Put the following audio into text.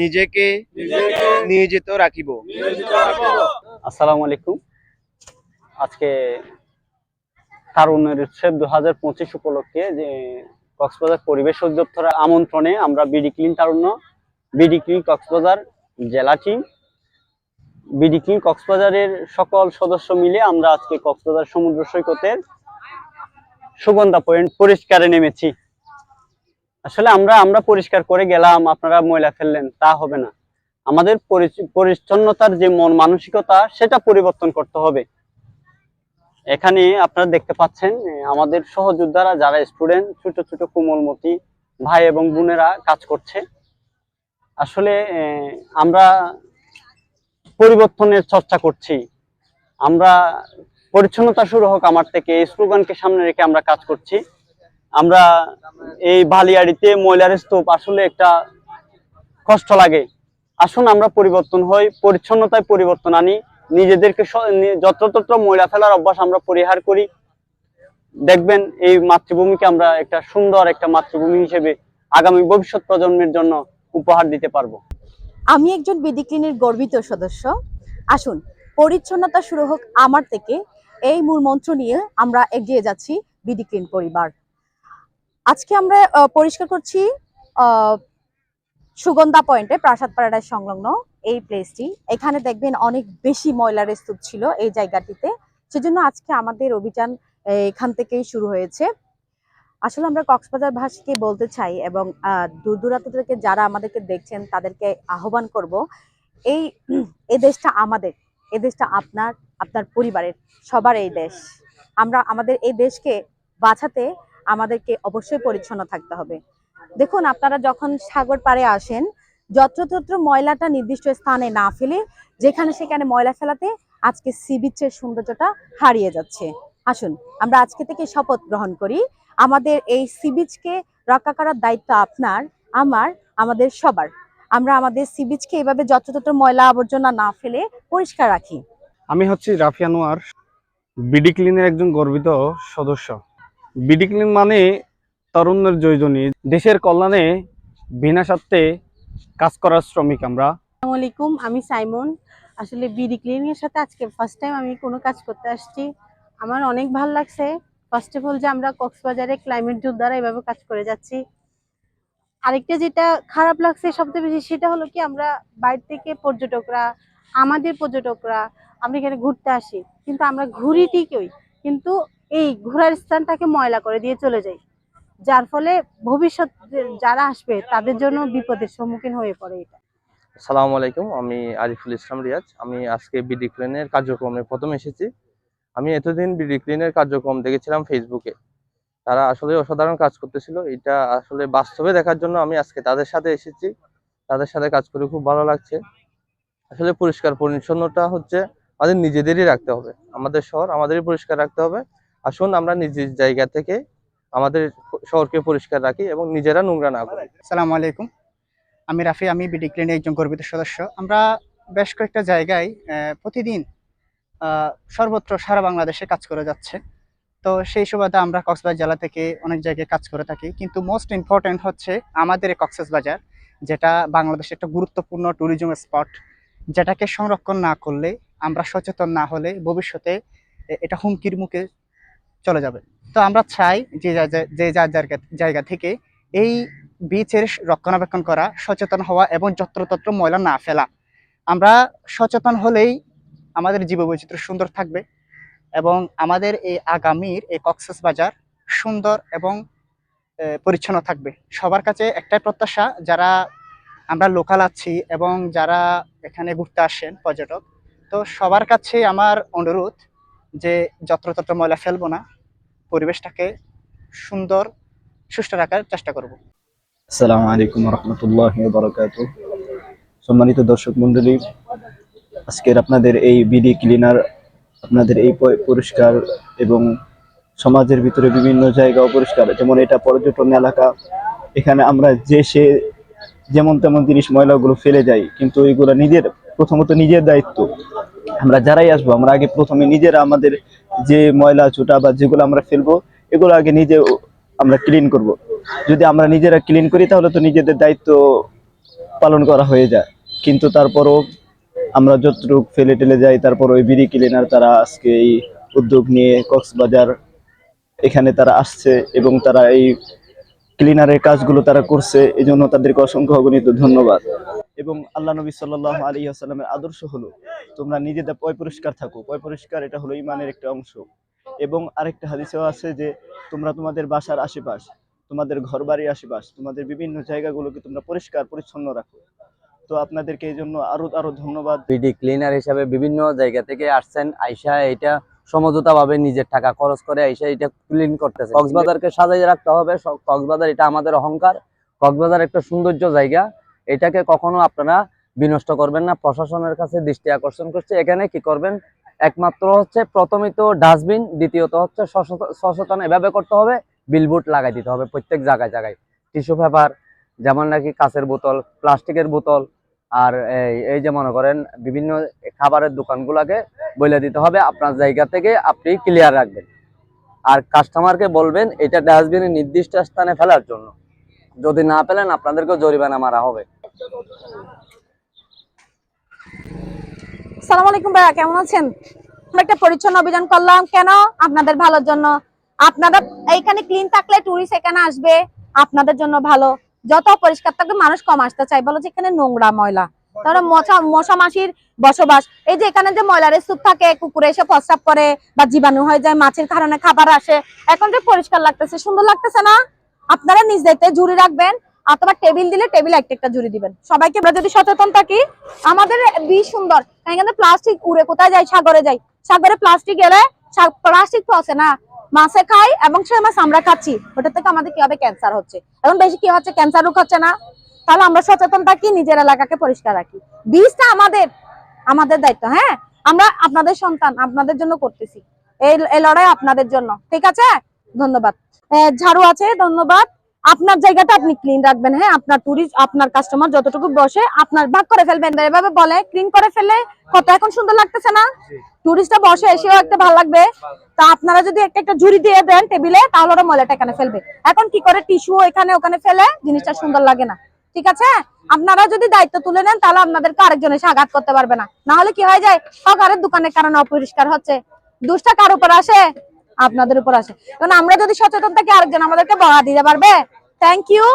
নিজেকে নিয়োজিত রাখিব। আসসালামু আলাইকুম। আজকে তারুণের উৎসব দু হাজার পঁচিশ উপলক্ষে যে কক্সবাজার পরিবেশ অধিদপ্তরের আমন্ত্রণে আমরা বিডি ক্লিন তারুণ্য, বিডি ক্লিন কক্সবাজার জেলা টিম বিডি ক্লিন কক্সবাজারের সকল সদস্য মিলে আমরা আজকে কক্সবাজার সমুদ্র সৈকতের সুগন্ধা পয়েন্ট পরিষ্কারে নেমেছি। আসলে আমরা আমরা পরিষ্কার করে গেলাম, আপনারা ময়লা ফেললেন, তা হবে না। আমাদের পরিচ- পরিচ্ছন্নতার যে মন মানসিকতা, সেটা পরিবর্তন করতে হবে। এখানে আপনারা দেখতে পাচ্ছেন আমাদের সহযোদ্ধারা যারা স্টুডেন্ট, ছোট ছোট কোমলমতি ভাই এবং বোনেরা কাজ করছে। আসলে আমরা পরিবর্তনের চর্চা করছি। আমরা পরিচ্ছন্নতা শুরু হোক আমার থেকে স্লোগানকে সামনে রেখে আমরা কাজ করছি। আমরা এই বালিয়াড়িতে ময়লার স্তূপ আসলে একটা কষ্ট লাগে। আসুন আমরা পরিবর্তন হই, পরিচ্ছন্নতায় পরিবর্তন আনি, নিজেদেরকে যত্রতত্র ময়লা ফেলার অভ্যাস আমরা পরিহার করি। দেখবেন এই মাতৃভূমিকে আমরা একটা সুন্দর একটা মাতৃভূমি হিসেবে আগামী ভবিষ্যৎ প্রজন্মের জন্য উপহার দিতে পারব। আমি একজন বিডি ক্লিনের গর্বিত সদস্য। আসুন, পরিচ্ছন্নতা শুরু হোক আমার থেকে। এই মূল মন্ত্র নিয়ে আমরা এগিয়ে যাচ্ছি বিডি ক্লিন পরিবার। আজকে আমরা পরিষ্কার করছি সুগন্ধা পয়েন্টে, প্রাসাদ প্যারাডাইস সংলগ্ন এই প্লেসটি এখানে দেখবেন অনেক বেশি ময়লার স্তূপ ছিল এই জায়গাটিতে। সেজন্য আজকে আমাদের অভিযান এখান থেকেই শুরু হয়েছে। আসলে আমরা কক্সবাজার ভাষীকে বলতে চাই এবং দূর দূরান্ত থেকে যারা আমাদেরকে দেখছেন, তাদেরকে আহ্বান করব, এই এই দেশটা আমাদের এই দেশটা আপনার আপনার পরিবারের, সবার এই দেশ। আমরা আমাদের এই দেশকে বাঁচাতে আমাদেরকে অবশ্যই পরিচ্ছন্ন থাকতে হবে। দেখুন, আপনারা যখন সাগর পাড়ে আসেন, যত্রতত্র ময়লাটা নির্দিষ্ট স্থানে না ফেলে যেখানে সেখানে ময়লা ফেলাতে আজকে সি বিচের সৌন্দর্যটা হারিয়ে যাচ্ছে। আসুন, আমরা আজকে থেকে শপথ গ্রহণ করি। আমাদের এই সি বিচকে রক্ষা করার দায়িত্ব আপনার, আমার, আমাদের সবার। আমরা আমাদের সি বিচকে এভাবে যত্রতত্র ময়লা আবর্জনা না ফেলে পরিষ্কার রাখি। আমি হচ্ছি রাফিয়ানোয়ার বিডি ক্লিনের একজন গর্বিত সদস্য। বিডি ক্লিন মানে তরুণের জয়জনী দেশের কল্যাণে বিনা স্বার্থে কাজ করার শ্রমিক আমরা। আলাইকুম, আমি সাইমন। আসলে বিডি ক্লিনিং এর সাথে আজকে ফার্স্ট টাইম আমি কোনো কাজ করতে আসছি। আমার অনেক ভালো লাগছে। ফার্স্ট অফ অল যে আমরা কক্সবাজারে ক্লাইমেট যোদ্ধারা এভাবে কাজ করে যাচ্ছি। আরেকটা যেটা খারাপ লাগছে সবচেয়ে বেশি সেটা হলো কি, আমরা বাইরে থেকে পর্যটকরা, আমাদের পর্যটকরা, আমরা এখানে ঘুরতে আসি। কিন্তু আমরা ঘুরি ঠিকই, কিন্তু এই ঘোরার স্থানটাকে ময়লা করে দিয়ে চলে যাই যার ফলে ভবিষ্যৎ যারা আসবে, তাদের জন্য বিপদের সম্মুখীন হয়ে পড়ে এটা। সালামু আলাইকুম, আমি আরিফুল ইসলাম রিয়াজ। আমি আজকে বিডি ক্লিনের কার্যক্রমে প্রথম এসেছি। আমি এতদিন বিডি ক্লিনের কার্যক্রম দেখেছিলাম ফেসবুকে। তারা আসলে অসাধারণ কাজ করতেছিল। এটা আসলে বাস্তবে দেখার জন্য আমি আজকে তাদের সাথে এসেছি। তাদের সাথে কাজ করে খুব ভালো লাগছে। আসলে পরিষ্কার পরিচ্ছন্নতা হচ্ছে আমাদের নিজেদেরই রাখতে হবে। আমাদের শহর আমাদেরই পরিষ্কার রাখতে হবে। আসুন আমরা নিজের জায়গা থেকে আমাদের শহরকে পরিষ্কার রাখি এবং নিজেরা নোংরা না করি। সালামু আলাইকুম। আমি রাফি, আমি বিডি ক্লিনের একজন গর্বিত সদস্য। আমরা বেশ কয়েকটা জায়গায় প্রতিদিন সর্বত্র সারা বাংলাদেশে কাজ করে যাচ্ছে। তো সেই সুবাদে আমরা কক্সবাজার জেলা থেকে অনেক জায়গায় কাজ করে থাকি। কিন্তু মোস্ট ইম্পর্টেন্ট হচ্ছে আমাদের এই কক্সবাজার যেটা বাংলাদেশের একটা গুরুত্বপূর্ণ ট্যুরিজম স্পট যেটাকে সংরক্ষণ না করলে, আমরা সচেতন না হলে ভবিষ্যতে এটা হুমকির মুখে চলে যাবে। তো আমরা চাই যে যা- যার জায়গা থেকে এই বিচের রক্ষণাবেক্ষণ করা, সচেতন হওয়া এবং যত্রতত্র ময়লা না ফেলা। আমরা সচেতন হলেই আমাদের জীববৈচিত্র্য সুন্দর থাকবে এবং আমাদের এই আগামীর এই কক্সেস বাজার সুন্দর এবং পরিচ্ছন্ন থাকবে। সবার কাছে একটাই প্রত্যাশা, যারা আমরা লোকাল আছি এবং যারা এখানে ঘুরতে আসেন পর্যটক, তো সবার কাছে আমার অনুরোধ যে যত্রতত্র ময়লা ফেলব না। পরিবেশটাকে সুন্দর সুস্থ রাখার চেষ্টা করব। আসসালামু আলাইকুম রহমতুল্লাহ বরকাত সম্মানিত দর্শক মন্ডলী আজকের আপনাদের এই বিডি ক্লিনার, আপনাদের এই পরিষ্কার এবং সমাজের ভিতরে বিভিন্ন জায়গা অপরিষ্কার যেমন এটা পর্যটন এলাকা, এখানে আমরা যে সে যেমন তেমন জিনিস ময়লাগুলো ফেলে যাই, কিন্তু এইগুলো নিজের, প্রথমত নিজের দায়িত্ব। আমরা যারাই আসব, আমরা আগে প্রথমে নিজেরা আমাদের যে ময়লা চুটা বা যেগুলো আমরা ফেলব, এগুলো আগে নিজে আমরা ক্লিন করব। যদি আমরা নিজেরা ক্লিন করি, তাহলে তো নিজেদের দায়িত্ব পালন করা হয়ে যায়। কিন্তু তারপরও আমরা যতটুকু ফেলে টেলে যাই, তারপর ওই বিড়ি ক্লিনার তারা আজকে এই উদ্যোগ নিয়ে কক্সবাজার এখানে তারা আসছে এবং তারা এই ক্লিনারের কাজগুলো তারা করছে। এই জন্য তাদেরকে অসংখ্য অগণিত ধন্যবাদ। এবং আল্লাহ নবী সাল্লাহ আলী আসালামের আদর্শ হলো, তোমরা নিজেদের পয় পরিষ্কার থাকো। পয় পরিষ্কার এটা হলো ইমানের একটা অংশ। এবং আরেকটা হাদিসেও আছে যে, তোমরা তোমাদের বাসার আশেপাশ, তোমাদের ঘর বাড়ির আশেপাশ, তোমাদের বিভিন্ন জায়গাগুলোকে তোমরা পরিষ্কার, পরিচ্ছন্ন রাখো। তো আপনাদেরকে এই জন্য আরও আরও ধন্যবাদ। বিডি ক্লিনার হিসাবে বিভিন্ন জায়গা থেকে আসছেন, আইসা এটা সমঝোতা ভাবে নিজের টাকা খরচ করে আইসা এটা ক্লিন করতেছে কক্সবাজারকে সাজাই রাখতে হবে। কক্সবাজার এটা আমাদের অহংকার। কক্সবাজার একটা সৌন্দর্য জায়গা। এটাকে কখনো আপনারা বিনষ্ট করবেন না। প্রশাসনের কাছে দৃষ্টি আকর্ষণ করছে। এখানে কি করবেন? একমাত্র হচ্ছে প্রথমে তো ডাস্টবিন, দ্বিতীয়ত হচ্ছে সচেতন- এভাবে করতে হবে, বিলবোর্ড লাগাই দিতে হবে প্রত্যেক জায়গায় জায়গায়। টিস্যু পেপার, যেমন নাকি কাঁচের বোতল, প্লাস্টিকের বোতল, আর এই যে মনে করেন বিভিন্ন খাবারের দোকানগুলোকে বলে দিতে হবে। আপনার জায়গা থেকে আপনি ক্লিয়ার রাখবেন। আর কাস্টমারকে বলবেন, এটা ডাস্টবিনে নির্দিষ্ট স্থানে ফেলার জন্য। যদি না পেলেন আপনাদেরকে জরিমানা মারা হবে। সালাম আলাইকুম ভাইয়া, কেমন আছেন? একটা পরিচ্ছন্ন অভিযান করলাম। কেন? আপনাদের ভালোর জন্য। আপনারা এইখানে ক্লিন থাকলে টুরিস্ট এখানে আসবে। আপনাদের জন্য ভালো। যত পরিষ্কার থাকবে, মানুষ কম আসতে চাই বলো যে এখানে নোংরা ময়লা। তাহলে মশা মশা মাসির বসবাস। এই যে এখানে যে ময়লার স্তূপ থাকে, কুকুরে এসে প্রস্রাব করে বা জীবাণু হয়ে যায়, মাছের কারণে খাবার আসে। এখন যে পরিষ্কার লাগতেছে, সুন্দর লাগতেছে না? আপনারা নিজ দায়িত্বে জুড়ি রাখবেন। অথবা টেবিল দিলে টেবিল একটা একটা জুড়ি দিবেন। সবাইকে আমরা যদি সচেতন থাকি, আমাদের বীজ সুন্দর। এখানে প্লাস্টিক উড়ে, কোথায় যায়? সাগরে যায়। সাগরে প্লাস্টিক গেলে প্লাস্টিক পচে না। মাছে খাই এবং সে মাছ আমরা খাচ্ছি। ওটা থেকে আমাদের কি হবে ক্যান্সার হচ্ছে? এখন বেশি কি হচ্ছে? ক্যান্সার রোগ হচ্ছে না। তাহলে আমরা সচেতন থাকি, নিজের এলাকাকে পরিষ্কার রাখি। বীজটা আমাদের আমাদের দায়িত্ব হ্যাঁ? আমরা আপনাদের সন্তান, আপনাদের জন্য করতেছি। এই লড়াই আপনাদের জন্য। ঠিক আছে? ধন্যবাদ। ঝাড়ু আছে, ধন্যবাদ। আপনার জায়গাটা আপনি ক্লিন রাখবেন হ্যাঁ? আপনার টুরিস্ট আপনার কাস্টমার যতটুকু বসে আপনার ভাগ করে ফেলবেন। এভাবে বলে ক্লিন করে ফেললে কত এখন সুন্দর লাগতেছে না? টুরিস্টটা বসে এসেও একটা ভালো লাগবে। তা আপনারা যদি একটা একটা ঝুড়ি দিয়ে দেন টেবিলে তাহলে ওরা ময়লাটা এখানে ফেলবে। এখন কি করে? টিস্যু এখানে ওখানে ফেলে জিনিসটা সুন্দর লাগে না। ঠিক আছে? আপনারা যদি দায়িত্ব তুলে নেন তাহলে আপনাদেরকে আরেকজন এসে আঘাত করতে পারবে না। না হলে কি হয়ে যায়? সকারের দোকানের কারণে অপরিষ্কার হচ্ছে। দুষ্টা কার উপর আসে? আপনাদের উপর আসে। কারণ আমরা যদি সচেতন থাকি, আরেকজন আমাদেরকে বড়া দিতে পারবে। Thank you